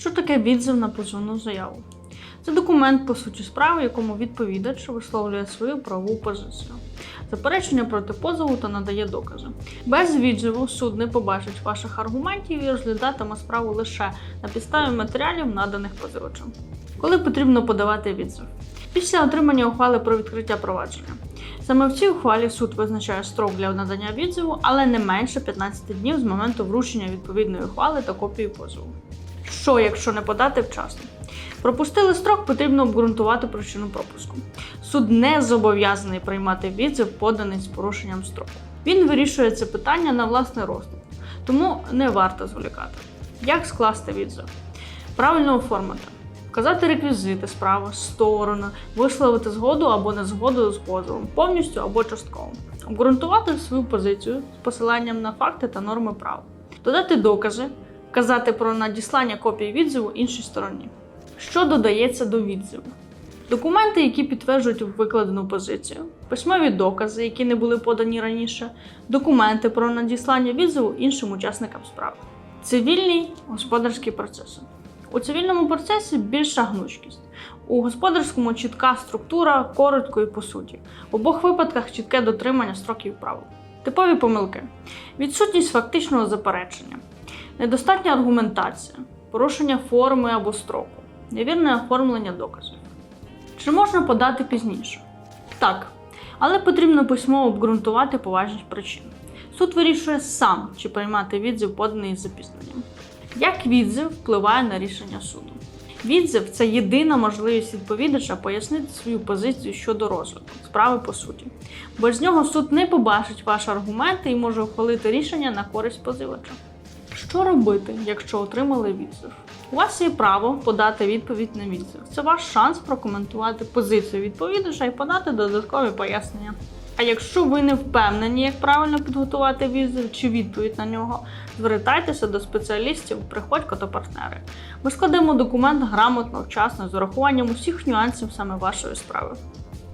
Що таке відзив на позовну заяву? Це документ по суті справи, якому відповідач висловлює свою правову позицію, заперечення проти позову та надає докази. Без відзиву суд не побачить ваших аргументів і розглядатиме справу лише на підставі матеріалів, наданих позивачем. Коли потрібно подавати відзив? Після отримання ухвали про відкриття провадження. Саме в цій ухвалі суд визначає строк для надання відзиву, але не менше 15 днів з моменту вручення відповідної ухвали та копії позову. Що, якщо не подати вчасно? Пропустили строк, потрібно обґрунтувати причину пропуску. Суд не зобов'язаний приймати відзив, поданий з порушенням строку. Він вирішує це питання на власний розгляд, тому не варто зволікати. Як скласти відзив? Правильно оформити. Вказати реквізити справи, сторону, висловити згоду або незгоду з позовом, повністю або частково. Обґрунтувати свою позицію з посиланням на факти та норми права. Додати докази, вказати про надіслання копії відзиву іншій стороні. Що додається до відзиву? Документи, які підтверджують викладену позицію, письмові докази, які не були подані раніше, документи про надіслання відзиву іншим учасникам справи. Цивільний господарський процес. У цивільному процесі більша гнучкість. У господарському чітка структура, коротко і по суті. В обох випадках чітке дотримання строків правил. Типові помилки: відсутність фактичного заперечення, недостатня аргументація, порушення форми або строку, невірне оформлення доказів. Чи можна подати пізніше? Так, але потрібно письмово обґрунтувати поважність причин. Суд вирішує сам, чи приймати відзив, поданий з запізненням. Як відзив впливає на рішення суду? Відзив це єдина можливість відповідача пояснити свою позицію щодо розгляду справи по суті. Без нього суд не побачить ваші аргументи і може ухвалити рішення на користь позивача. Що робити, якщо отримали відзив? У вас є право подати відповідь на відзив. Це ваш шанс прокоментувати позицію відповідача і подати додаткові пояснення. А якщо ви не впевнені, як правильно підготувати відзив чи відповідь на нього, звертайтеся до спеціалістів приходько та партнери. Ми складемо документ грамотно, вчасно, з урахуванням усіх нюансів саме вашої справи.